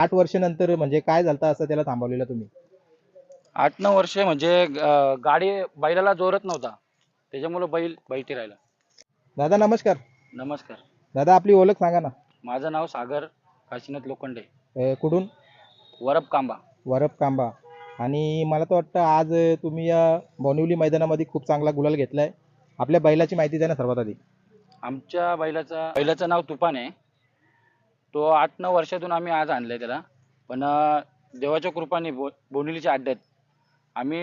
आठ वर्षानंतर म्हणजे काय झालं असं त्याला थांबवलेलं तुम्ही? आठ नऊ वर्ष म्हणजे अं, गाडी बैलाला जोरत नव्हता. त्याच्यामुळं बैल बैठी राहिला. दादा नमस्कार. नमस्कार. दादा आपली ओळख सांगा ना. माझं नाव सागर काशीनाथ लोखंडे. अ, कुठून? वरप कांबा. वरप कांबा. आणि मला तर वाटतं आज तुम्ही या बोनिवली मैदानामध्ये खूप चांगला गुलाल घेतलाय. आपल्या बैलाची माहिती द्या ना सर्वात आधी. आमच्या बैलाचा बैलाचं नाव तुफान आहे. तो आठ नऊ वर्षातून आम्ही आज आणलाय त्याला. पण देवाच्या कृपाने बो बोनिलीच्या अड्ड्यात आम्ही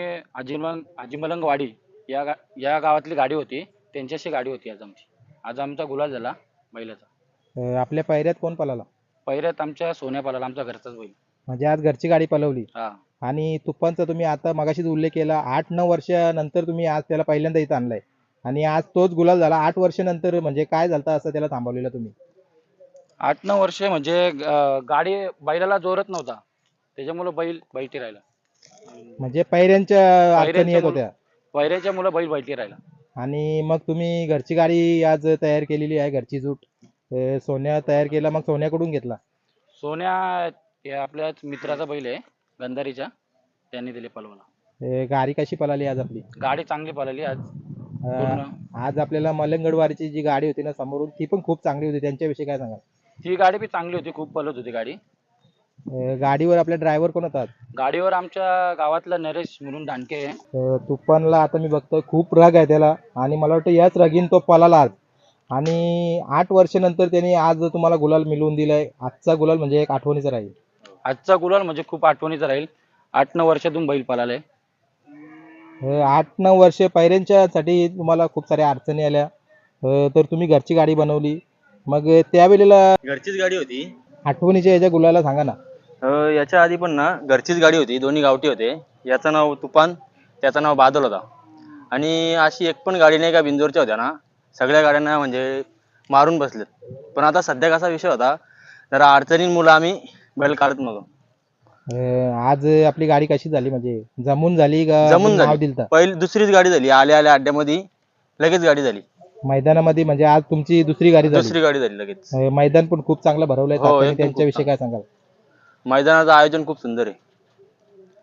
आजिमलंग वाडी या गा या गावातली गाडी होती. त्यांच्याशी गाडी होती आज आमची. आज आमचा गुलाल झाला बैलाचा. अ, आपल्या पायऱ्यात कोण पळाला? पहिल्यात आमच्या सोन्या पालाला आमचा घरचाच बैल. म्हणजे आज घरची गाडी पळवली. हा. आणि तुप्पांचा तुम्ही आता मगाशीच उल्लेख केला आठ नऊ वर्षानंतर तुम्ही आज त्याला पहिल्यांदा इथं आणलाय. आणि आज तोच गुलाल झाला आठ वर्षानंतर म्हणजे काय झालं असं त्याला थांबवलेलं तुम्ही? आठ नऊ वर्ष म्हणजे गाडी बैलाला जोरत नव्हता. त्याच्यामुळं बैल बैठी राहिला. म्हणजे अडचणी येत होत्या. पैऱ्याच्या मुलं बैल बैठी राहिला. आणि मग तुम्ही घरची गाडी आज तयार केलेली आहे घरची जूट. अ, सोन्या तयार केला मग सोन्याकडून घेतला. सोन्या हे आपल्याच मित्राचा बैल आहे गंधारीच्या त्यांनी दिले पलवाला. अ, गाडी कशी पळाली आज आपली? गाडी चांगली पळाली आज. अ, पूर्ण. आज आपल्याला मलंगडवारीची जी गाडी होती ना समोरून ती पण खूप चांगली होती. त्यांच्याविषयी काय सांगाल? ती गाडी बी चांगली होती खूप पळत होती गाडी. अ, गाडीवर आपले ड्रायव्हर कोण होतात? गाडीवर आमच्या गावातला नरेश म्हणून दांडके आहे. अ, तुफानला आता मी बघतोय खूप राग आहे त्याला. आणि मला वाटतं याच रागीन तो पळाला आज आणि आठ वर्षानंतर त्यांनी आज तुम्हाला गुलाल मिळवून दिलाय. आजचा गुलाल म्हणजे एक आठवणीचा राहील. आजचा गुलाल म्हणजे खूप आठवणीचा राहील. आठ नऊ वर्षातून बैल पळालाय अ, आठ नऊ वर्ष पैऱ्यांच्यासाठी तुम्हाला खूप साऱ्या अडचणी आल्या. अ, तर तुम्ही घरची गाडी बनवली. मग त्यावेळेला घरचीच गाडी होती. आठवणीच्या याच्या गुलाला सांगा ना. अं, याच्या आधी पण ना घरचीच गाडी होती दोन्ही गावठी होते. याचं नाव तुफान त्याचं नाव बादल होता. आणि अशी एक पण गाडी नाही का बिंदोरच्या होत्या ना सगळ्या गाड्यांना म्हणजे मारून बसलेत. पण आता सध्या कसा विषय होता जरा अडचणींमुळे आम्ही बैल काढत नव्हतो. अ, आज आपली गाडी कशी झाली? म्हणजे जमून झाली का जमून नाव झाली. दिलता? पहिली दुसरीच गाडी झाली. आल्या आल्या अड्ड्यामध्ये लगेच गाडी झाली. मैदानामध्ये म्हणजे आज तुमची दुसरी गाडी झाली. दुसरी गाडी झाली लगेच. अ, मैदान पण खूप चांगलं भरवलंय हो, तात्याने. एकदम खूप त्यांच्याविषयी काय सांगाल? मैदानाचं आयोजन खूप सुंदर आहे.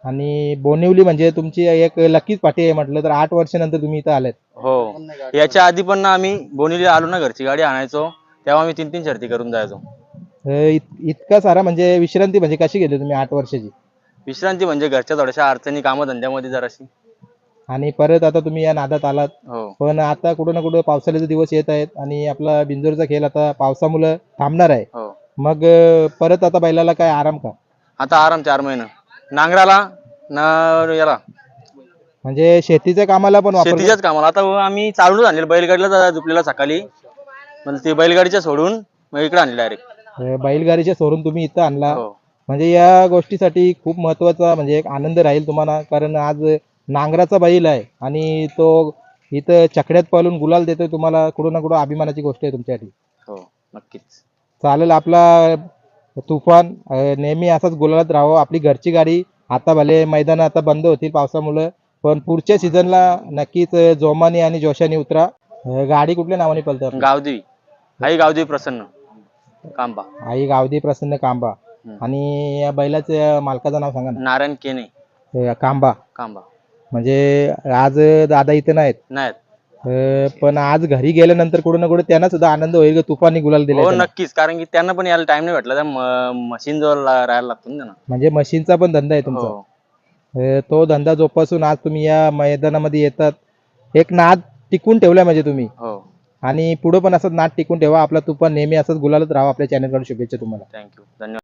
आणि बोनिवली म्हणजे तुमची एक लकीच पाठी आहे म्हटलं तर आठ वर्षानंतर तुम्ही इथं आलेत. हो. याच्या आधी पण ना आम्ही बोनीला आलो ना घरची गाडी आणायचो. तेव्हा आम्ही तीन तीन शर्ती करून जायचो. अ, इत- इतका सारा म्हणजे विश्रांती म्हणजे कशी घेतली तुम्ही आठ वर्षाची? विश्रांती म्हणजे घरच्या थोड्याशा अडचणी कामधंद्यामध्ये जराशी. आणि परत आता तुम्ही या नादात आलात. हो. पण आता कुठं ना कुठं पावसाळ्याचे दिवस येत आहेत आणि आपला बिंजोरचा खेळ आता पावसामुळे थांबणार आहे. हो. मग अ, परत आता बैलाला काय आराम का? आता आराम चार महिना. नांगराला ना याला. म्हणजे शेतीच्या कामाला पण वापर शेतीच्याच कामाला. आता आम्ही चालून आणलेलं. बैलगाडीला झुपलेला सकाळी. मग ते बैलगाडीच्या सोडून मग इकडे आणले डायरेक्ट बैलगाडीच्या सोडून तुम्ही इथं आणला. हो. म्हणजे या गोष्टीसाठी खूप महत्त्वाचा म्हणजे एक आनंद राहील तुम्हाला. कारण आज नांगराचा बैल आहे आणि तो इथं चकड्यात पालून गुलाल देतोय तुम्हाला कुठं ना कुठं अभिमानाची गोष्ट आहे तुमच्यासाठी. हो नक्कीच. चालेल आपला तुफान अं, नेहमी असाच गुलालात राहावं. आपली घरची गाडी आता भले मैदान आता बंद होतील पावसामुळं पण पुढच्या सीझनला नक्कीच अं, जोमाने आणि जोशाने उतरा. अं, गाडी कुठल्या नावाने पळते आपली? गावदेवी. आई गावदेवी प्रसन्न. कांबा. आई गावदी प्रसन्न कांबा. हम्म. आणि या बैलाच्या मालकाचं नाव सांगा नारायण केने. अं, कांबा. कांबा. म्हणजे आज दादा इथे नाहीत. नाहीत. अं, पण आज घरी गेल्यानंतर कुठं ना कुठं त्यांना सुद्धा आनंद होईल की तुफानी गुलाल दिले हो नक्कीच. कारण की त्यांना पण यायला टाइम नाही भेटला. त्या मशीन जवळ ला- राहायला लागतो ना त्यांना. म्हणजे मशीनचा पण धंदा आहे तुमचा. हो. अं, तो धंदा जोपासून आज तुम्ही या मैदानामध्ये येतात. एक नाद टिकून ठेवलाय म्हणजे तुम्ही. हो. आणि पुढे पण असंच नाद टिकून ठेवा. आपला तुफान नेहमी असंच गुलालच राहा. आपल्या चॅनलकडून शुभेच्छा तुम्हाला. थँक्यू धन्यवाद.